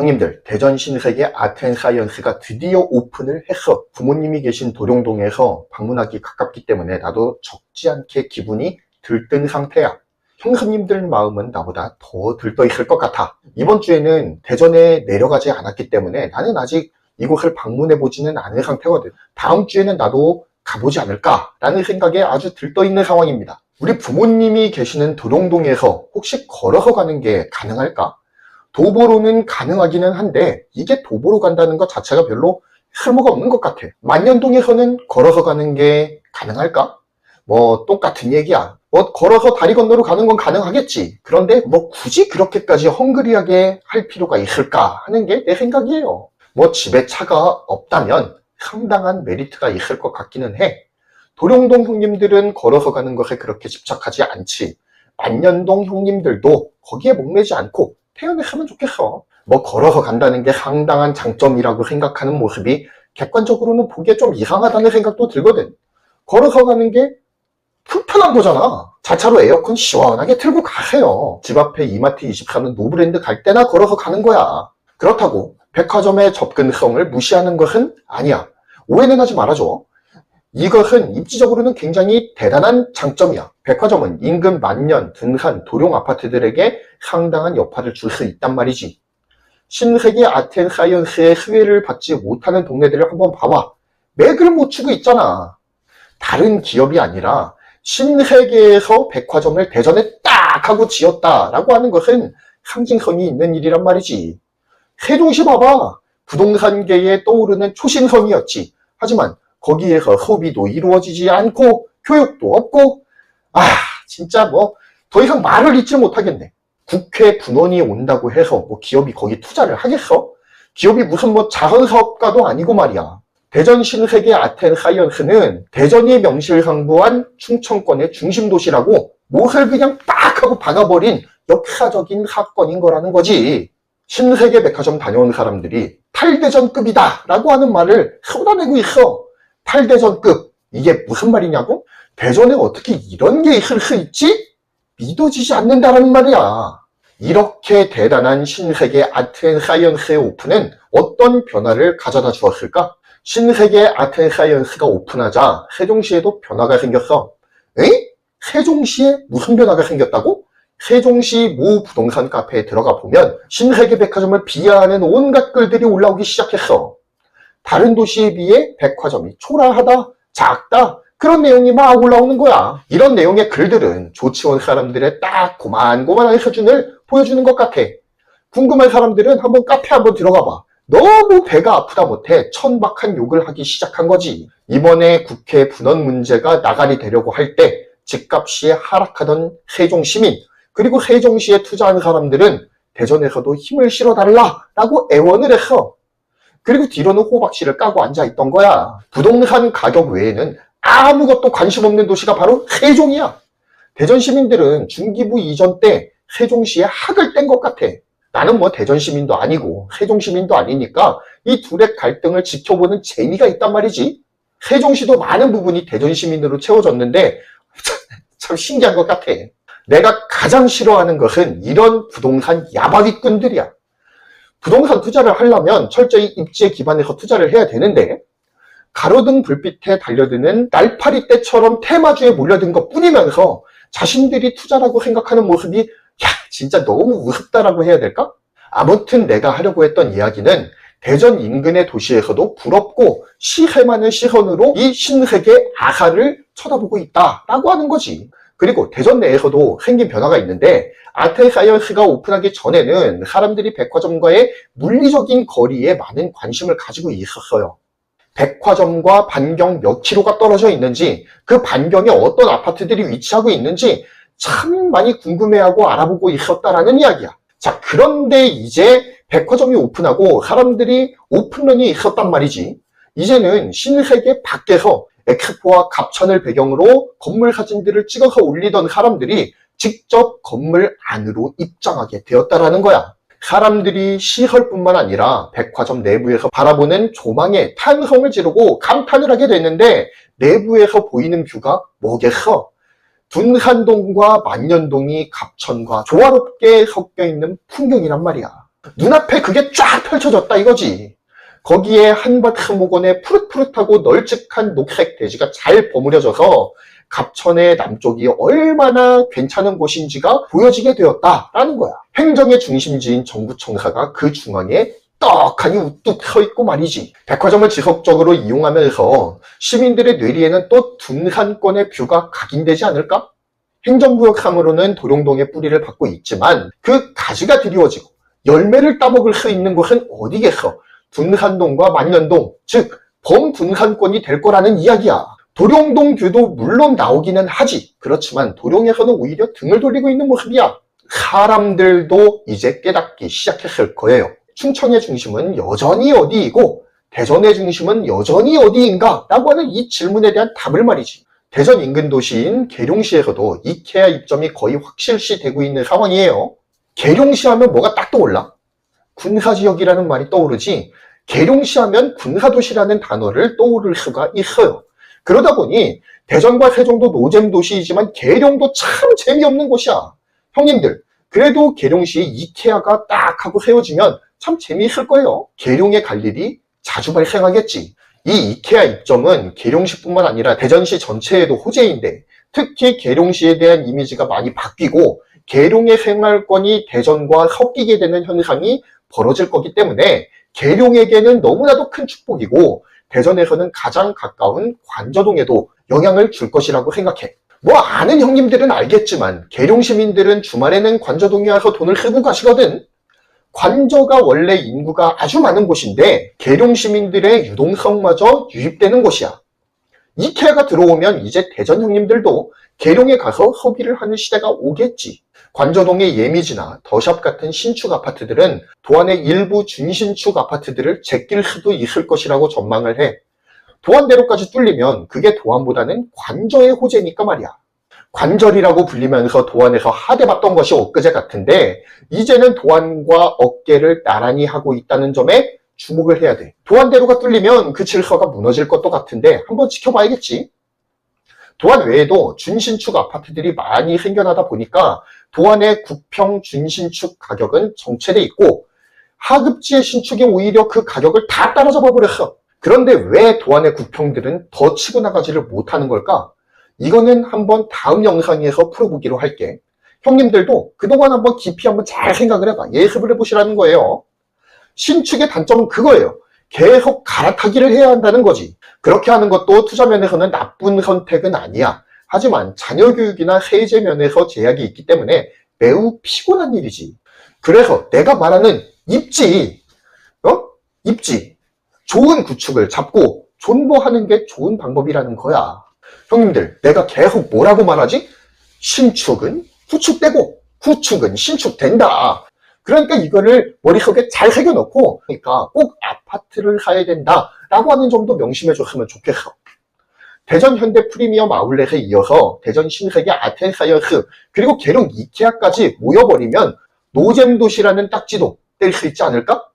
형님들, 대전 신세계 아트앤사이언스가 드디어 오픈을 해서 부모님이 계신 도룡동에서 방문하기 가깝기 때문에 나도 적지 않게 기분이 들뜬 상태야. 형수님들 마음은 나보다 더 들떠 있을 것 같아. 이번 주에는 대전에 내려가지 않았기 때문에 나는 아직 이곳을 방문해 보지는 않은 상태거든. 다음 주에는 나도 가보지 않을까라는 생각에 아주 들떠 있는 상황입니다. 우리 부모님이 계시는 도룡동에서 혹시 걸어서 가는 게 가능할까? 도보로는 가능하기는 한데 이게 도보로 간다는 것 자체가 별로 쓸모가 없는 것 같아. 만년동에서는 걸어서 가는 게 가능할까? 뭐 똑같은 얘기야. 뭐 걸어서 다리 건너로 가는 건 가능하겠지. 그런데 뭐 굳이 그렇게까지 헝그리하게 할 필요가 있을까 하는 게 내 생각이에요. 뭐 집에 차가 없다면 상당한 메리트가 있을 것 같기는 해. 도룡동 형님들은 걸어서 가는 것에 그렇게 집착하지 않지. 만년동 형님들도 거기에 목매지 않고 태어났으면 좋겠어. 뭐 걸어서 간다는 게 상당한 장점이라고 생각하는 모습이 객관적으로는 보기에 좀 이상하다는 생각도 들거든. 걸어서 가는 게 불편한 거잖아. 자차로 에어컨 시원하게 틀고 가세요. 집 앞에 이마트 24는 노브랜드 갈 때나 걸어서 가는 거야. 그렇다고 백화점의 접근성을 무시하는 것은 아니야. 오해는 하지 말아줘. 이것은 입지적으로는 굉장히 대단한 장점이야. 백화점은 인근 만년, 등산, 도룡 아파트들에게 상당한 여파를 줄 수 있단 말이지. 신세계 아트앤사이언스의 수혜를 받지 못하는 동네들을 한번 봐봐. 맥을 못 추고 있잖아. 다른 기업이 아니라 신세계에서 백화점을 대전에 딱 하고 지었다라고 하는 것은 상징성이 있는 일이란 말이지. 세종시 봐봐. 부동산계에 떠오르는 초신성이었지. 하지만 거기에서 소비도 이루어지지 않고 교육도 없고 아 진짜 뭐 더 이상 말을 잇지 못하겠네. 국회 분원이 온다고 해서 뭐 기업이 거기 투자를 하겠어? 기업이 무슨 뭐 자선 사업가도 아니고 말이야. 대전 신세계 아텐 사이언스는 대전이 명실상부한 충청권의 중심 도시라고 못을 그냥 딱 하고 박아버린 역사적인 사건인 거라는 거지. 신세계 백화점 다녀온 사람들이 탈대전급이다 라고 하는 말을 쏟아내고 있어. 탈대전급. 이게 무슨 말이냐고? 대전에 어떻게 이런 게 있을 수 있지? 믿어지지 않는다라는 말이야. 이렇게 대단한 신세계 아트앤사이언스의 오픈은 어떤 변화를 가져다 주었을까? 신세계 아트앤사이언스가 오픈하자 세종시에도 변화가 생겼어. 에이? 세종시에 무슨 변화가 생겼다고? 세종시 모 부동산 카페에 들어가 보면 신세계 백화점을 비하하는 온갖 글들이 올라오기 시작했어. 다른 도시에 비해 백화점이 초라하다, 작다, 그런 내용이 막 올라오는 거야. 이런 내용의 글들은 조치원 사람들의 딱 고만고만한 수준을 보여주는 것 같아. 궁금한 사람들은 한번 카페 한번 들어가 봐. 너무 배가 아프다 못해 천박한 욕을 하기 시작한 거지. 이번에 국회 분원 문제가 나가리 되려고 할 때 집값이 하락하던 세종시민 그리고 세종시에 투자한 사람들은 대전에서도 힘을 실어달라라고 애원을 했어. 그리고 뒤로는 호박씨를 까고 앉아있던 거야. 부동산 가격 외에는 아무것도 관심 없는 도시가 바로 세종이야. 대전 시민들은 중기부 이전 때 세종시에 학을 뗀 것 같아. 나는 뭐 대전 시민도 아니고 세종 시민도 아니니까 이 둘의 갈등을 지켜보는 재미가 있단 말이지. 세종시도 많은 부분이 대전 시민으로 채워졌는데 참 신기한 것 같아. 내가 가장 싫어하는 것은 이런 부동산 야바위꾼들이야. 부동산 투자를 하려면 철저히 입지에 기반해서 투자를 해야 되는데 가로등 불빛에 달려드는 날파리 떼처럼 테마주에 몰려든 것 뿐이면서 자신들이 투자라고 생각하는 모습이 야 진짜 너무 우습다라고 해야 될까? 아무튼 내가 하려고 했던 이야기는 대전 인근의 도시에서도 부럽고 시해하는 시선으로 이 신세계 아사를 쳐다보고 있다라고 하는 거지. 그리고 대전 내에서도 생긴 변화가 있는데 아트사이언스가 오픈하기 전에는 사람들이 백화점과의 물리적인 거리에 많은 관심을 가지고 있었어요. 백화점과 반경 몇 킬로가 떨어져 있는지 그 반경에 어떤 아파트들이 위치하고 있는지 참 많이 궁금해하고 알아보고 있었다라는 이야기야. 자, 그런데 이제 백화점이 오픈하고 사람들이 오픈런이 있었단 말이지. 이제는 신세계 밖에서 엑스포와 갑천을 배경으로 건물 사진들을 찍어서 올리던 사람들이 직접 건물 안으로 입장하게 되었다라는 거야. 사람들이 시설뿐만 아니라 백화점 내부에서 바라보는 조망에 탄성을 지르고 감탄을 하게 됐는데 내부에서 보이는 뷰가 뭐겠어? 둔산동과 만년동이 갑천과 조화롭게 섞여 있는 풍경이란 말이야. 눈앞에 그게 쫙 펼쳐졌다 이거지. 거기에 한밭 흠목원에 푸릇푸릇하고 널찍한 녹색 대지가 잘 버무려져서 갑천의 남쪽이 얼마나 괜찮은 곳인지가 보여지게 되었다라는 거야. 행정의 중심지인 정부청사가 그 중앙에 떡하니 우뚝 서 있고 말이지. 백화점을 지속적으로 이용하면서 시민들의 뇌리에는 또 둔한권의 뷰가 각인되지 않을까? 행정구역상으로는 도룡동의 뿌리를 받고 있지만 그 가지가 드리워지고 열매를 따먹을 수 있는 곳은 어디겠어? 둔한동과 만년동, 즉 범둔한권이 될 거라는 이야기야. 도룡동 뷰도 물론 나오기는 하지. 그렇지만 도룡에서는 오히려 등을 돌리고 있는 모습이야. 사람들도 이제 깨닫기 시작했을 거예요. 충청의 중심은 여전히 어디이고 대전의 중심은 여전히 어디인가? 라고 하는 이 질문에 대한 답을 말이지. 대전 인근 도시인 계룡시에서도 이케아 입점이 거의 확실시 되고 있는 상황이에요. 계룡시 하면 뭐가 딱 떠올라? 군사지역이라는 말이 떠오르지 계룡시 하면 군사도시라는 단어를 떠오를 수가 있어요. 그러다 보니 대전과 세종도 노잼 도시이지만 계룡도 참 재미없는 곳이야. 형님들, 그래도 계룡시에 이케아가 딱 하고 세워지면 참 재미있을 거예요. 계룡에 갈 일이 자주 발생하겠지. 이 이케아 입점은 계룡시뿐만 아니라 대전시 전체에도 호재인데 특히 계룡시에 대한 이미지가 많이 바뀌고 계룡의 생활권이 대전과 섞이게 되는 현상이 벌어질 거기 때문에 계룡에게는 너무나도 큰 축복이고 대전에서는 가장 가까운 관저동에도 영향을 줄 것이라고 생각해. 뭐 아는 형님들은 알겠지만 계룡 시민들은 주말에는 관저동에 와서 돈을 쓰고 가시거든. 관저가 원래 인구가 아주 많은 곳인데 계룡 시민들의 유동성마저 유입되는 곳이야. 이케아가 들어오면 이제 대전 형님들도 계룡에 가서 소비를 하는 시대가 오겠지. 관저동의 예미지나 더샵 같은 신축 아파트들은 도안의 일부 준신축 아파트들을 제낄 수도 있을 것이라고 전망을 해. 도안대로까지 뚫리면 그게 도안보다는 관저의 호재니까 말이야. 관절이라고 불리면서 도안에서 하대봤던 것이 엊그제 같은데 이제는 도안과 어깨를 나란히 하고 있다는 점에 주목을 해야 돼. 도안대로가 뚫리면 그 질서가 무너질 것도 같은데 한번 지켜봐야겠지. 도안 외에도 준신축 아파트들이 많이 생겨나다 보니까 도안의 국평 준신축 가격은 정체돼 있고 하급지의 신축이 오히려 그 가격을 다 따라잡아 버렸어. 그런데 왜 도안의 국평들은 더 치고 나가지를 못하는 걸까? 이거는 한번 다음 영상에서 풀어보기로 할게. 형님들도 그동안 한번 깊이 한번 잘 생각을 해봐. 예습을 해보시라는 거예요. 신축의 단점은 그거예요. 계속 갈아타기를 해야 한다는 거지. 그렇게 하는 것도 투자 면에서는 나쁜 선택은 아니야. 하지만 자녀 교육이나 세제 면에서 제약이 있기 때문에 매우 피곤한 일이지. 그래서 내가 말하는 입지, 어? 입지. 좋은 구축을 잡고 존버하는 게 좋은 방법이라는 거야. 형님들, 내가 계속 뭐라고 말하지? 신축은 후축되고, 후축은 신축된다. 그러니까 이거를 머릿속에 잘 새겨놓고, 그러니까 꼭 아파트를 사야 된다라고 하는 점도 명심해 줬으면 좋겠어. 대전 현대 프리미엄 아울렛에 이어서 대전 신세계 아테사이언스 그리고 계룡 이케아까지 모여버리면 노잼 도시라는 딱지도 뗄 수 있지 않을까?